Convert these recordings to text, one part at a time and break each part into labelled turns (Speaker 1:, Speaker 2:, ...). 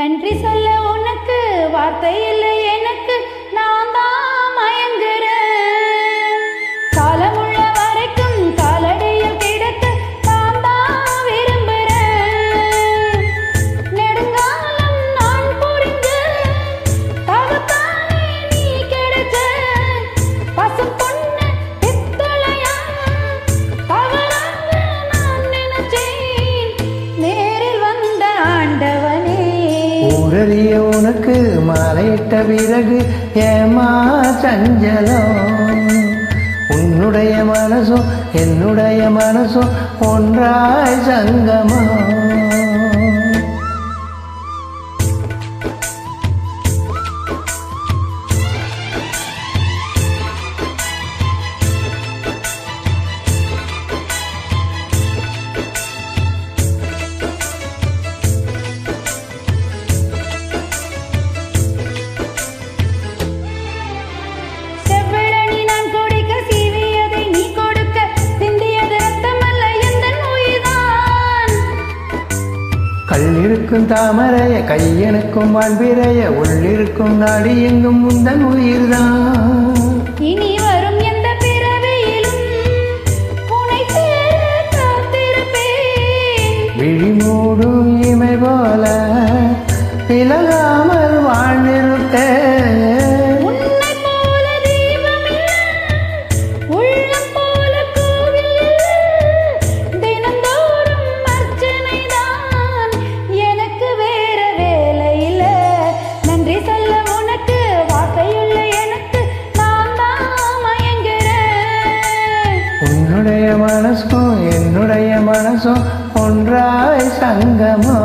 Speaker 1: நன்றி சொல்ல உனக்கு வார்த்தை இல்லை.
Speaker 2: முரளிய உனக்கு மாலையிட்ட பிறகு ஏமா சஞ்சலம் உன்னுடைய மனசும் என்னுடைய மனசும் ஒன்றாய் சங்கமம் கல்லிருக்கும் தாமரைய கையனுக்கும் வாழ்பிறைய உள்ளிருக்கும் நாடி எங்கும் முந்தன் உயிர்தான்.
Speaker 1: இனி வரும் எந்த பிறவியிலும்
Speaker 2: விழிமூடும் இமை போல விலகாமல் மனசும் என்னுடைய மனசும் ஒன்றாய் சங்கமோ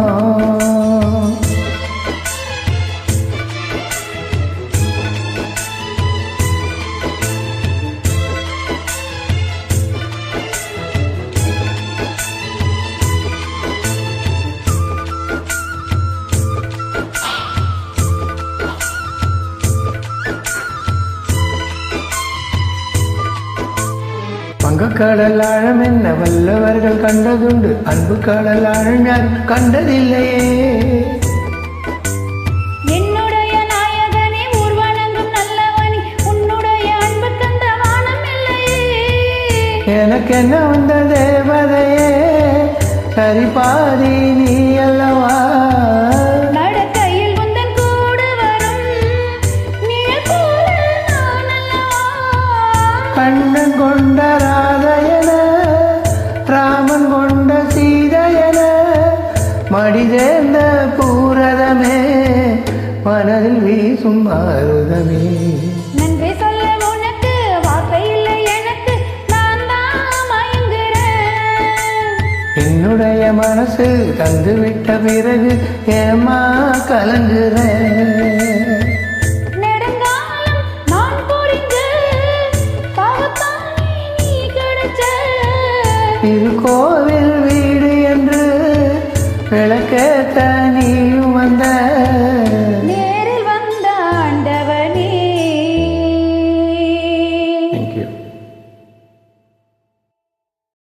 Speaker 2: சங்கமம் வங்கக்கடல் ஆழம் என்ன வல்லவர்கள் கண்டதுண்டு? அன்பு கடல் ஆழம் யாரும் கண்டதில்லையே.
Speaker 1: என்னுடைய நாயகனே ஊர்வனங்கும் நல்லவனே உன்னுடைய அன்பு கந்த வானம் இல்லையே
Speaker 2: எனக்கு என்ன வந்த தேவதையே? சரி பாதி நீ அல்லவா கண்ணன் கொண்ட ராதையன ராமன் கொண்ட சீதையன மடிதேர்ந்த பூரதமே மனதில் வீசும் மாறுதமே
Speaker 1: நன்றி சொல்ல உனக்கு வார்த்தை இல்லை எனக்கு நான்
Speaker 2: என்னுடைய மனசு தந்துவிட்ட பிறகு ஏமா கலங்குறேன் திருக்கோவில்